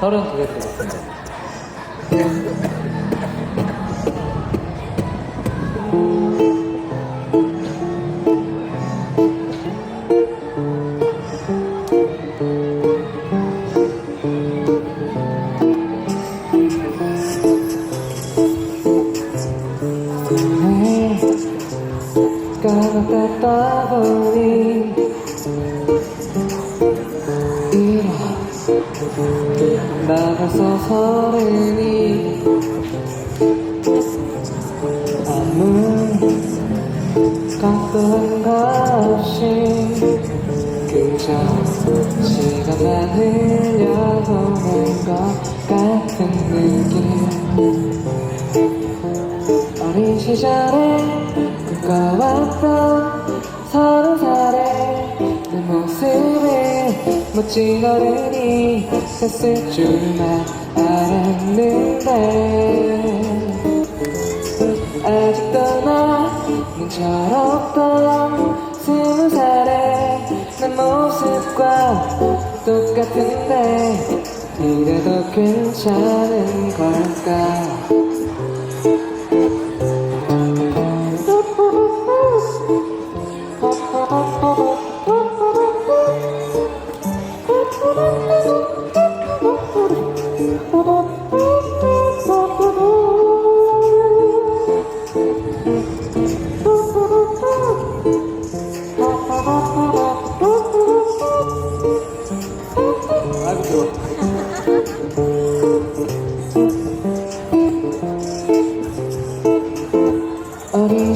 서른 두개 드렸습니다. 까먹다 보니 나 벌써 서른이. 아무 한것 없이 그저 시간만 흘려보낸 것 같은 느낌. 어린 시절에 꿈꿔왔던 서른 살의 내 모습을 멋진 어른이 됐을 줄만 알았는데 아직도 나는 철없던 스무 살의 내 모습과 똑같은데 이래도 괜찮은 걸까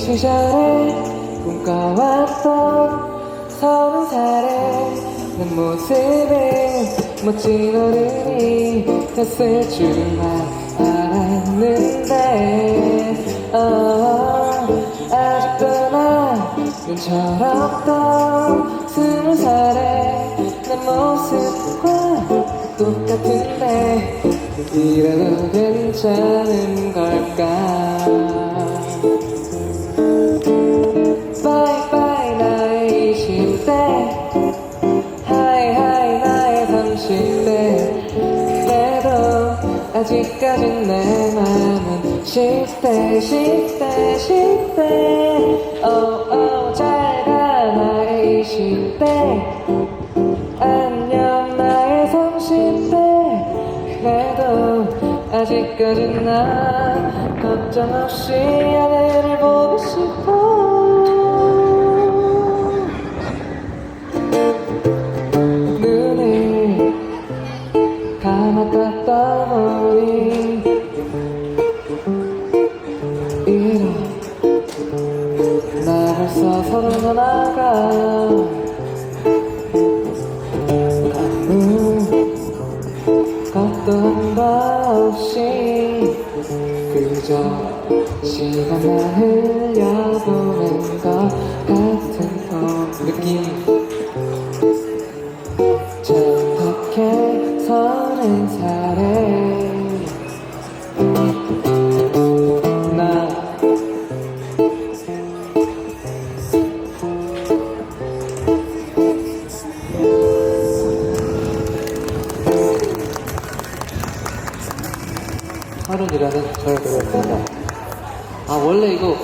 시절에 꿈꿔왔던 서른 살의 내 모습에 멋진 어른이 됐을 줄만 알았는데 어, 아직도 나는 철없던 스무 살의 내 모습과 똑같은데 이래도 괜찮은 걸까 아직까진 내 맘은 10대 10대 10대. 오오 잘가 나의 20대. 안녕 나의 30대. 그래도 아직까진 나 걱정 없이 하늘을 보고 싶어 감았다 떠보니 이런 나 벌써 서른 하나가. 아무 것도 한거 없이 그저 시간만 흘려보낸 너는 잘해. 하루 일하는 저의 노래입니다 뭐 아 원래 이거